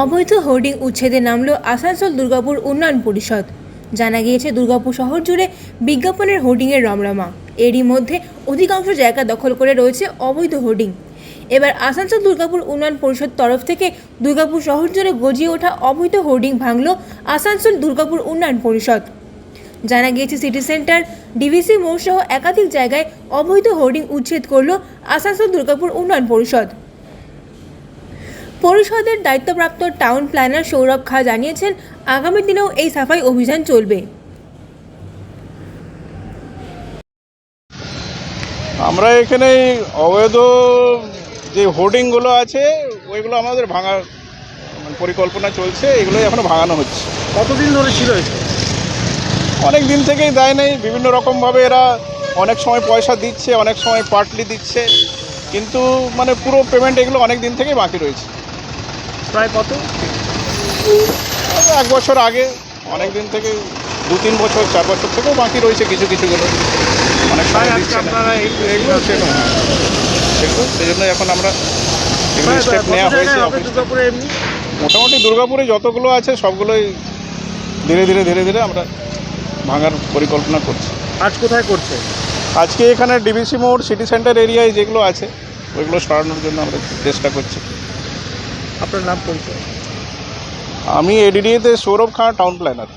অবৈধ হোর্ডিং উচ্ছেদে নামল আসানসোল দুর্গাপুর উন্নয়ন পরিষদ। জানা গিয়েছে, দুর্গাপুর শহর জুড়ে বিজ্ঞাপনের হোর্ডিংয়ের রমরমা। এরই মধ্যে অধিকাংশ জায়গা দখল করে রয়েছে অবৈধ হোর্ডিং। এবার আসানসোল দুর্গাপুর উন্নয়ন পরিষদ তরফ থেকে দুর্গাপুর শহর জুড়ে গজিয়ে ওঠা অবৈধ হোর্ডিং ভাঙল আসানসোল দুর্গাপুর উন্নয়ন পরিষদ। জানা গিয়েছে, সিটি সেন্টার, ডিভিসি মোড় সহ একাধিক জায়গায় অবৈধ হোর্ডিং উচ্ছেদ করল আসানসোল দুর্গাপুর উন্নয়ন পরিষদ। পরিষদের দায়িত্বপ্রাপ্ত টাউন প্ল্যানার সৌরভ খা জানিয়েছেন আগামী দিনেও এই সাফাই অভিযান চলবে। আমরা এখানে অবৈধ যে হোর্ডিংগুলো আছে ওইগুলো আমাদের ভাঙার মানে পরিকল্পনা চলছে এগুলোই এখনও ভাঙানো হচ্ছে। কতদিন ধরে ছিল অনেক দিন থেকেই দেয় নেই বিভিন্ন রকমভাবে এরা অনেক সময় পয়সা দিচ্ছে অনেক সময় পার্টলি দিচ্ছে কিন্তু মানে পুরো পেমেন্ট এগুলো অনেক দিন থেকেই বাকি রয়েছে। প্রায় কত? এক বছর আগে অনেক দিন থেকে দু তিন বছর চার বছর থেকেও বাকি রয়েছে কিছু কিছুগুলো অনেক প্রায় সময় আজকে দিচ্ছে না। এগুলো হ্যাঁ। সেগুলো সেই জন্য এখন আমরা স্টেপ নেওয়া হয়েছে মোটামুটি দুর্গাপুরে যতগুলো আছে সবগুলোই ধীরে ধীরে ধীরে ধীরে আমরা ভাঙার পরিকল্পনা করছি। আজ কোথায় করছে? আজকে এখানে ডিবিসি মোড় সিটি সেন্টার এরিয়ায় যেগুলো আছে ওইগুলো সরানোর জন্য আমরা চেষ্টা করছি। আপনার নাম পরিচয় আমি এডিডিএতে সৌরভ খাঁ টাউন প্ল্যানার